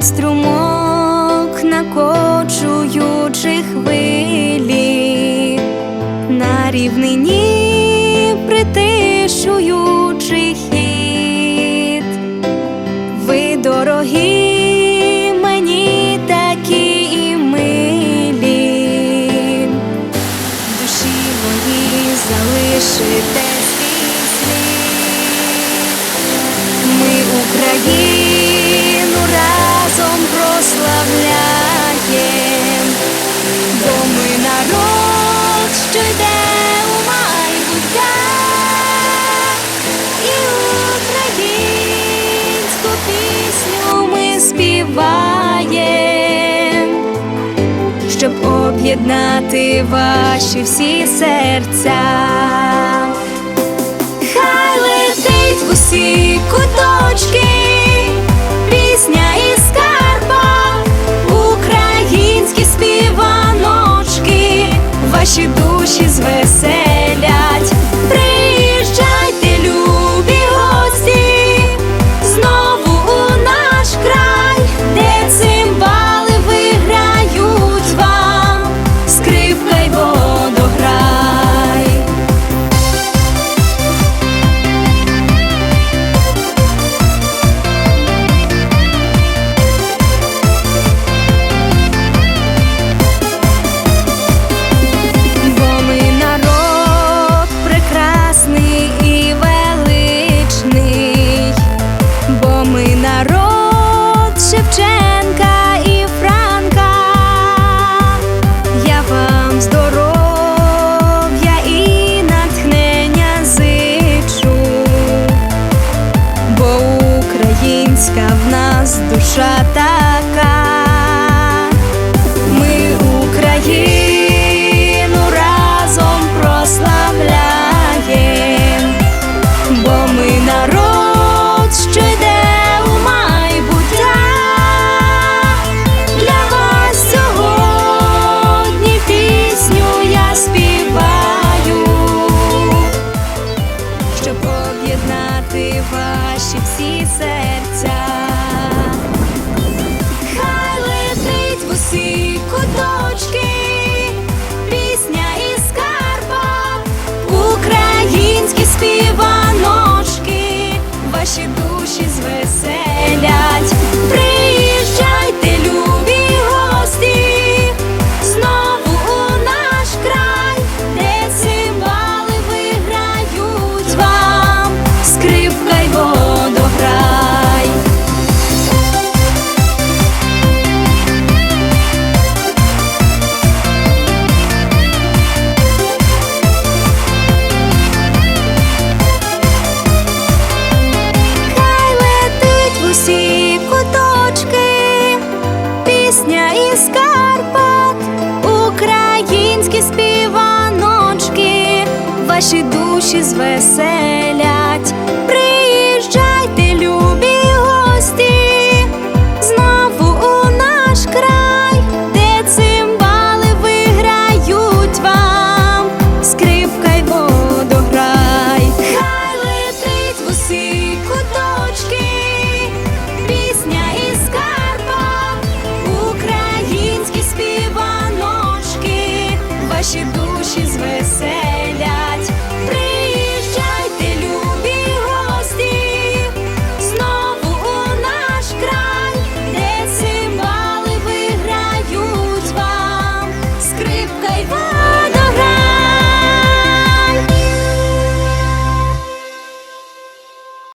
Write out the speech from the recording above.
Шумить струмок, накочуючи хвилі, на рівнині притишуючи хід. Ви дорогі мені такі і милі, душі моїй залишите свій слід. Ми Україну співаєм, щоб об'єднати ваші всі серця. Хай летить в усі куточки, пісня із скарба, українські співаночки, ваші душі звеселять. Ми народ, що йде у майбуття. Для вас сьогодні пісню я співаю, щоб об'єднати ваші всі серця. Ваші душі звеселять. Ваші душі звеселять.